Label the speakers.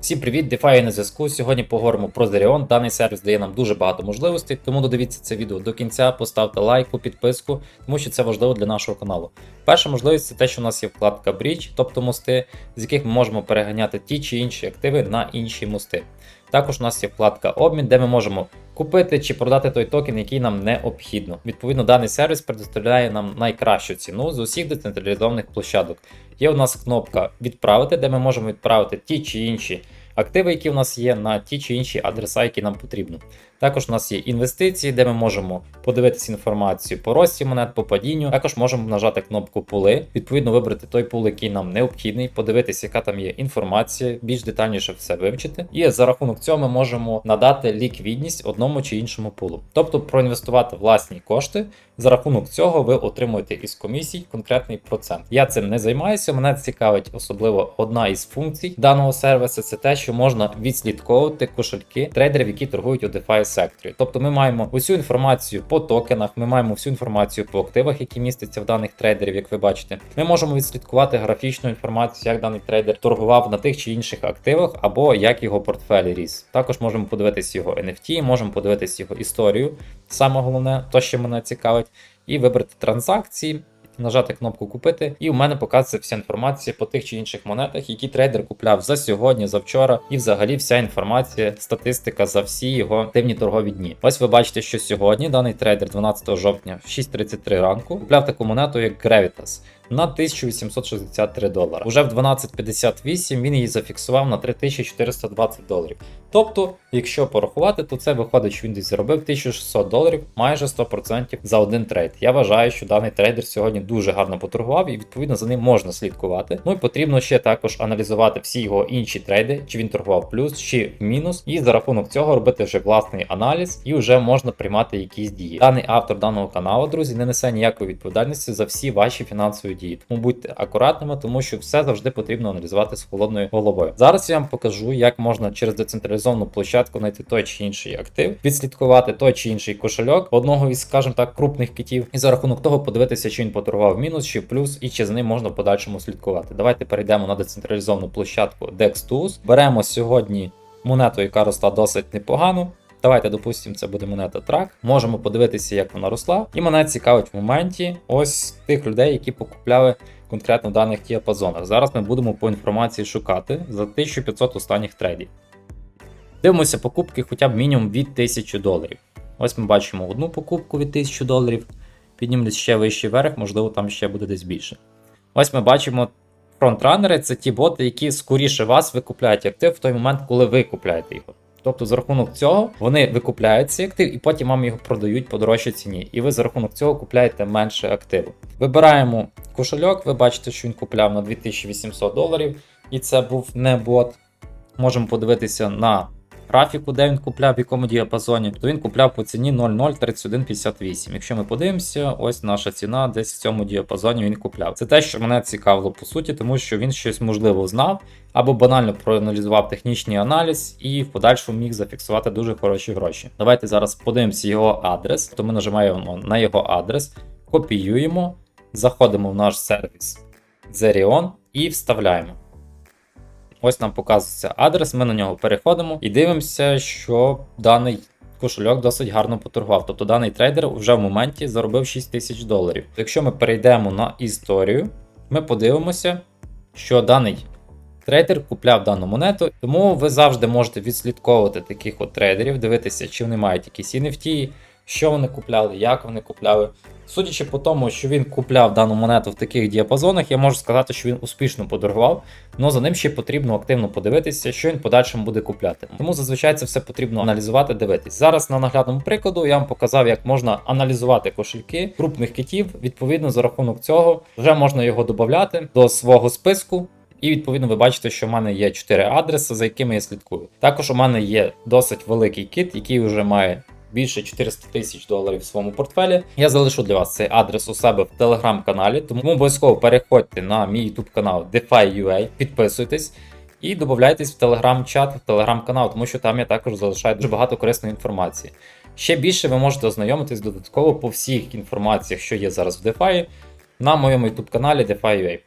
Speaker 1: Всім привіт, DeFi на зв'язку. Сьогодні поговоримо про Zerion. Даний сервіс дає нам дуже багато можливостей, тому додивіться це відео до кінця, поставте лайку, підписку, тому що це важливо для нашого каналу. Перша можливість це те, що у нас є вкладка Bridge, тобто мости, з яких ми можемо переганяти ті чи інші активи на інші мости. Також у нас є вкладка обмін, де ми можемо купити чи продати той токен, який нам необхідно. Відповідно, даний сервіс предоставляє нам найкращу ціну з усіх децентралізованих площадок. Є у нас кнопка відправити, де ми можемо відправити ті чи інші активи, які у нас є, на ті чи інші адреса, які нам потрібно. Також у нас є інвестиції, де ми можемо подивитися інформацію по рості монет, по падінню. Також можемо нажати кнопку пули, відповідно вибрати той пул, який нам необхідний, подивитися, яка там є інформація, більш детальніше все вивчити. І за рахунок цього ми можемо надати ліквідність одному чи іншому пулу, тобто проінвестувати власні кошти. За рахунок цього ви отримуєте із комісій конкретний процент. Я цим не займаюся. Мене цікавить особливо одна із функцій даного сервісу. Це те, що можна відслідковувати кошельки трейдерів, які торгують у DeFi секторі. Тобто ми маємо усю інформацію по токенах, ми маємо всю інформацію по активах, які містяться в даних трейдерів, як ви бачите. Ми можемо відслідкувати графічну інформацію, як даний трейдер торгував на тих чи інших активах, або як його портфель ріс. Також можемо подивитися його NFT, можемо подивитися його історію. Саме головне, то що мене цікавить, і вибрати транзакції. Нажати кнопку купити, і у мене показується вся інформація по тих чи інших монетах, які трейдер купляв за сьогодні, за вчора, і взагалі вся інформація, статистика за всі його активні торгові дні. Ось ви бачите, що сьогодні даний трейдер 12 жовтня в 6.33 ранку купляв таку монету, як Gravitas. На 1863 долара. Уже в 12.58 він її зафіксував на 3420 доларів. Тобто, якщо порахувати, то це виходить, що він десь заробив 1600 доларів майже 100% за один трейд. Я вважаю, що даний трейдер сьогодні дуже гарно поторгував і відповідно за ним можна слідкувати. Ну і потрібно ще також аналізувати всі його інші трейди, чи він торгував плюс чи мінус, і за рахунок цього робити вже власний аналіз, і вже можна приймати якісь дії. Даний автор даного каналу, друзі, не несе ніякої відповідальності за всі ваші фінансові дії. Тому будьте акуратними, тому що все завжди потрібно аналізувати з холодною головою. Зараз я вам покажу, як можна через децентралізовану площадку знайти той чи інший актив, відслідкувати той чи інший кошельок одного із, скажімо так, крупних китів, і за рахунок того подивитися, чи він поторгував мінус, чи плюс, і чи за ним можна в подальшому слідкувати. Давайте перейдемо на децентралізовану площадку DexTools. Беремо сьогодні монету, яка росла досить непогано. Давайте, допустимо, це буде монета трак. Можемо подивитися, як вона росла. І мене цікавить в моменті ось тих людей, які покупляли конкретно в даних діапазонах. Зараз ми будемо по інформації шукати за 1500 останніх трейдів. Дивимося покупки хоча б мінімум від 1000 доларів. Ось ми бачимо одну покупку від 1000 доларів. Піднімлюсь ще вище вверх, можливо, там ще буде десь більше. Ось ми бачимо фронтранери це ті боти, які скоріше вас викупляють актив в той момент, коли ви купляєте його. Тобто, за рахунок цього вони викупляють цей актив і потім вам його продають по дорожчій ціні. І ви за рахунок цього купляєте менше активу. Вибираємо кошельок, ви бачите, що він купляв на 2800 доларів, і це був не бот. Можемо подивитися на графіку, де він купляв, в якому діапазоні, то він купляв по ціні 0,03158. Якщо ми подивимося, ось наша ціна десь в цьому діапазоні він купляв. Це те, що мене цікавило по суті, тому що він щось можливо знав або банально проаналізував технічний аналіз і в подальшому міг зафіксувати дуже хороші гроші. Давайте зараз подивимося його адрес. То ми нажимаємо на його адрес, копіюємо, заходимо в наш сервіс Zerion і вставляємо. Ось нам показується адрес, ми на нього переходимо і дивимося, що даний кошельок досить гарно поторгував. Тобто даний трейдер вже в моменті заробив 6 тисяч доларів. Якщо ми перейдемо на історію, ми подивимося, що даний трейдер купляв дану монету, тому ви завжди можете відслідковувати таких от трейдерів, дивитися, чи вони мають якісь NFT, що вони купляли, як вони купляли. Судячи по тому, що він купляв дану монету в таких діапазонах, я можу сказати, що він успішно подоргував, але за ним ще потрібно активно подивитися, що він в подальшому буде купляти. Тому зазвичай це все потрібно аналізувати, дивитись. Зараз на наглядному прикладу я вам показав, як можна аналізувати кошельки крупних китів. Відповідно, за рахунок цього вже можна його додати до свого списку. І відповідно ви бачите, що в мене є 4 адреси, за якими я слідкую. Також у мене є досить великий кит, який вже має більше 400 тисяч доларів в своєму портфелі. Я залишу для вас цей адрес у себе в телеграм-каналі, тому обов'язково переходьте на мій YouTube канал DeFi.ua, підписуйтесь. І додайтесь в телеграм-чат, в телеграм-канал, тому що там я також залишаю дуже багато корисної інформації. Ще більше ви можете ознайомитись додатково по всіх інформаціях, що є зараз в DeFi, на моєму YouTube каналі DeFi.ua.